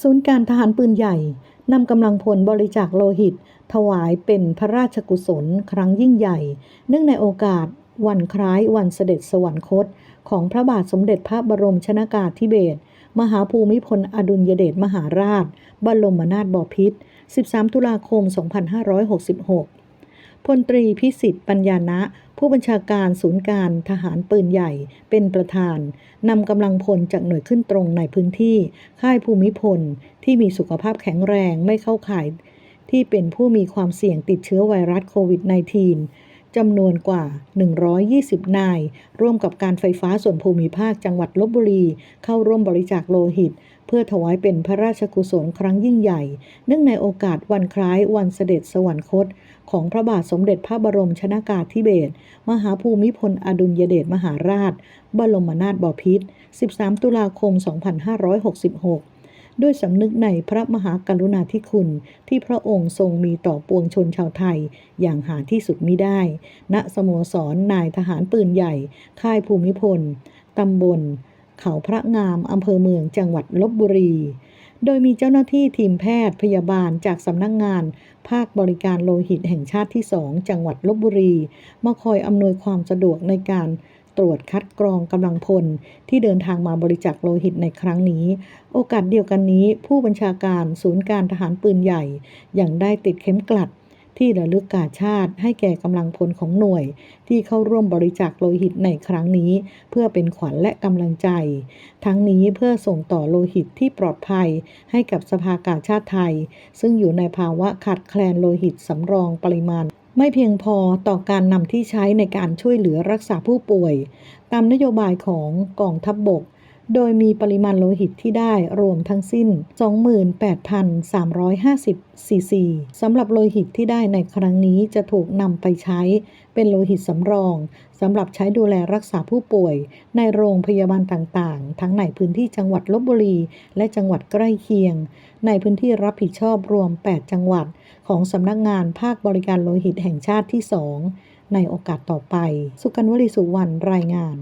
ศูนย์การทหารปืนใหญ่นำกำลังพลบริจาคโลหิต ถวายเป็นพระราชกุศลครั้งยิ่งใหญ่ เนื่องในโอกาสวันคล้ายวันเสด็จสวรรคต ของพระบาทสมเด็จพระบรมชนากาธิเบศรมหาภูมิพลอดุลยเดชมหาราช บรมนาถบพิตร 13 ตุลาคม 2566 พลตรีพิสิทธิ์ปัญญานะผู้บัญชาการศูนย์การทหารปืนใหญ่เป็นประธานนำกำลังพลจากหน่วยขึ้นตรงในพื้นที่ ค่ายภูมิพล ที่มีสุขภาพแข็งแรงไม่เข้าข่าย ที่เป็นผู้มีความเสี่ยงติดเชื้อไวรัสโควิด -19 จำนวนกว่า 120 นาย ร่วมกับการไฟฟ้าส่วนภูมิภาคจังหวัดลบบุรี เข้าร่วมบริจาคโลหิต เพื่อถวายเป็นพระราชกุศลครั้งยิ่งใหญ่ เนื่องในโอกาสวันคล้ายวันเสด็จสวรรคต ของพระบาทสมเด็จพระบรมชนากาธิเบศรมหาภูมิพลอดุลยเดชมหาราช บรมนาถบพิตร 13 ตุลาคม 2566 ด้วยสำนึกในพระมหากรุณาธิคุณ ที่พระองค์ทรงมีต่อปวงชนชาวไทย อย่างหาที่สุดมิได้ ณสโมสรนายทหารปืนใหญ่ ค่ายภูมิพลตำบล เขาพระงามอำเภอเมืองจังหวัดลบบุรี โดยมีเจ้าหน้าที่ทีมแพทย์พยาบาลจากสำนักงงาน ภาคบริการโลหิตแห่งชาติที่ 2 จังหวัดลบบุรี มาคอยอำนวยความสะดวกในการ ตรวจคัดกรองกำลังพลที่เดินทางมาบริจาคโลหิตในครั้งนี้ โอกาสเดียวกันนี้ ผู้บัญชาการศูนย์การทหารปืนใหญ่ยังได้ติดเข็มกลัดที่ระลึกกาชาติให้แก่กำลังพลของหน่วย ที่เข้าร่วมบริจาคโลหิตในครั้งนี้ เพื่อเป็นขวัญและกำลังใจ ทั้งนี้เพื่อส่งต่อโลหิตที่ปลอดภัยให้กับสภากาชาติไทย ซึ่งอยู่ในภาวะขาดแคลนโลหิตสำรองปริมาณ ไม่เพียงพอต่อการนำที่ใช้ในการช่วยเหลือรักษาผู้ป่วย ตามนโยบายของกองทัพบบก โดยมีปริมาณโลหิตที่ได้รวมทั้งสิ้น 28,350 ซีซีสำหรับโลหิตที่ได้ในครั้งนี้จะถูกนำไปใช้เป็นโลหิตสำรองสำหรับใช้ดูแลรักษาผู้ป่วย ในโรงพยาบาลต่างๆ ทั้งในพื้นที่จังหวัดลบบุรี และจังหวัดใกล้เคียง ในพื้นที่รับผิดชอบรวม 8 จังหวัด ของสำนักงานภาคบริการโลหิตแห่งชาติที่ 2 ในโอกาสต่อไป สุกันวลีสุวรรณรายงาน